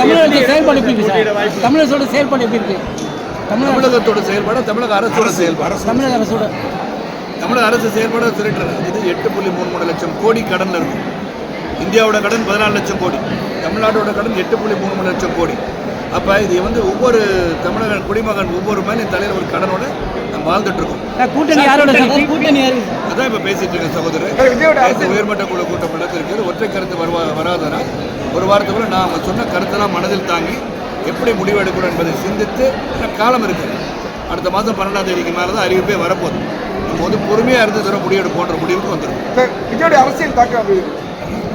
தமிழகத்தோட செயல்பாடு எப்படி இருக்கு தமிழகத்தோட செயல்பாடு எப்படி இருக்கு? தமிழக தமிழகத்தோட செயல்பாடு தமிழக அரசோட செயல்பாடு. தமிழக அரசோட தமிழக அரசு செயல்பாடு திருட்டு இது எட்டு புள்ளி மூணு மூணு லட்சம் கோடி கடன்ல இருக்கும். இந்தியாவோட கடன் பதினாலு லட்சம் கோடி. தமிழ்நாட்டோட கடன் எட்டு புள்ளி மூணு மூணு லட்சம் கோடி. அப்போ இது வந்து ஒவ்வொரு தமிழக குடிமகன் ஒவ்வொரு மேலும் தலையில் ஒரு கடனோட நம்ம வாழ்ந்துட்டு இருக்கோம். சார், கூட்டணி யாரோட சார்? கூட்டணி யாரு? அதான் இப்போ பேசிட்டு இருக்கேன் சகோதரர். உயர்மட்ட குழு கூட்டம் நடத்திருக்கு ஒற்றை கருத்து வருவா ஒரு வாரத்துக்குள்ள நான் அவங்க சொன்ன கருத்தெல்லாம் மனதில் தாங்கி எப்படி முடிவு எடுக்கணும் என்பதை சிந்தித்து காலம் இருக்குது. அடுத்த மாதம் பன்னெண்டாம் தேதிக்கு மேலே தான் அறிவிப்பே வரப்போகுது. நம்ம வந்து பொறுமையாக இருந்து தர முடிவெடுப்போன்ற முடிவுக்கு வந்துடும் விஜயோட அரசியல் தாக்கம்.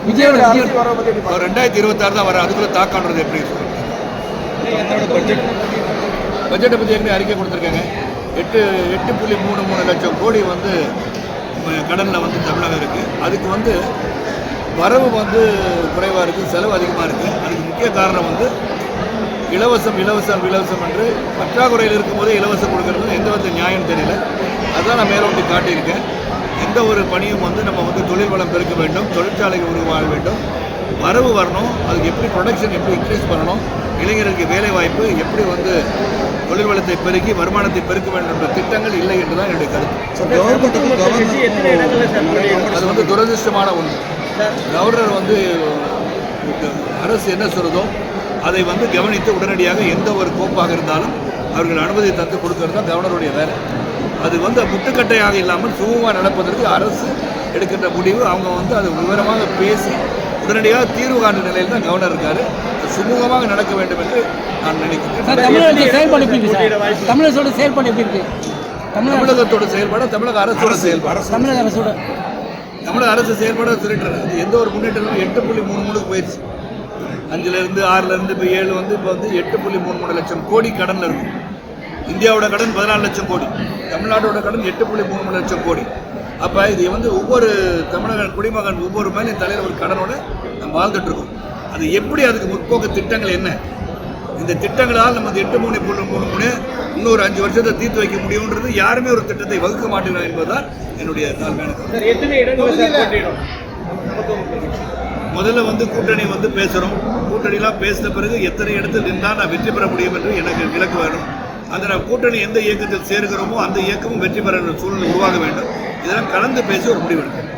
விஜயோட எப்படி ரெண்டாயிரத்தி இருபத்தாறு தான் வர அதுக்குள்ளே தாக்கான்றது எப்படி பட்ஜெட்டை பற்றி ஏற்கனவே அறிக்கை கொடுத்துருக்காங்க. எட்டு எட்டு புள்ளி மூணு மூணு லட்சம் கோடி வந்து கடனில் வந்து தமிழகம் இருக்குது அதுக்கு வந்து வரவு வந்து குறைவாக இருக்குது செலவு அதிகமாக இருக்குது அதுக்கு முக்கிய காரணம் வந்து இலவசம் இலவசம் இலவசம் என்று பற்றாக்குறையில் இருக்கும்போதே இலவசம் கொடுக்கறது எந்த வித நியாயம் தெரியல. அதான் நான் மேலோட்டி காட்டியிருக்கேன். எந்த ஒரு பணியும் வந்து நம்ம வந்து தொழில் வளம் பெருக்க வேண்டும் தொழிற்சாலைகள் உருவாக வேண்டும். வரவு வரணும் அதுக்கு எப்படி ப்ரொடக்ஷன் எப்படி இன்க்ரீஸ் பண்ணணும் இளைஞர்களுக்கு வேலை வாய்ப்பு எப்படி வந்து தொழில் வளத்தை பெருக்கி வருமானத்தை பெருக்க வேண்டும் என்ற திட்டங்கள் இல்லை என்று தான் என்னுடைய கருத்து. அது வந்து துரதிருஷ்டமான ஒன்று கவர்னர் வந்து அரசு என்ன சொல்றதோ அதை வந்து கவனித்து உடனடியாக எந்த ஒரு கோப்பாக இருந்தாலும் அவர்கள் அனுமதி தந்து கொடுக்கறது தான் கவர்னருடைய வேலை. அது வந்து முட்டுக்கட்டையாக இல்லாமல் சுமூகமாக நடப்பதற்கு அரசு எடுக்கின்ற முடிவு. அவங்க வந்து அது விவரமாக பேசி உடனடியாக தீர்வு காண்ற நிலையில் தான் கவர்னர் இருக்காரு. சுமூகமாக நடக்க வேண்டும் என்று நான் நினைக்கிறேன். தமிழகத்தோட செயல்பாடு தமிழகத்தோட செயல்பாடு தமிழக அரசோட செயல்பாடு. தமிழக அரசோட தமிழக அரசு செயல்பட சிலிண்டர். அது எந்த ஒரு முன்னேற்றமும் எட்டு புள்ளி மூணு மூணுக்கு போயிடுச்சு அஞ்சுலேருந்து ஆறுலேருந்து இப்போ ஏழு வந்து இப்போ வந்து எட்டு புள்ளி மூணு மூணு லட்சம் கோடி கடனில் இருக்கும் இந்தியாவோட கடன் பதினாலு லட்சம் கோடி. தமிழ்நாட்டோட கடன் எட்டு புள்ளி மூணு மூணு லட்சம் கோடி. அப்போ இது வந்து ஒவ்வொரு தமிழக குடிமகன் ஒவ்வொரு மேலே தலையில் ஒரு கடனோட நம்ம வாழ்ந்துட்டுருக்கோம் அது எப்படி அதுக்கு முற்போக்கு திட்டங்கள் என்ன? இந்த திட்டங்களால் நம்ம எட்டு மூணு மூணு மூணு மூணு இன்னொரு அஞ்சு வருஷத்தை தீர்த்து வைக்க முடியுன்றது யாருமே ஒரு திட்டத்தை வகுக்க மாட்டேங்கிறோம் என்பதுதான் என்னுடைய தாழ்மையான. முதல்ல வந்து கூட்டணி வந்து பேசுகிறோம் கூட்டணிலாம் பேசின பிறகு எத்தனை இடத்தில் நின்றால் நான் வெற்றி பெற முடியும் என்று எனக்கு விலக்கு வேணும். அந்த நான் கூட்டணி எந்த இயக்கத்தில் சேர்கிறோமோ அந்த இயக்கமும் வெற்றி பெற சூழ்நிலை உருவாக வேண்டும். இதெல்லாம் கலந்து பேசி ஒரு முடிவெடுக்கும்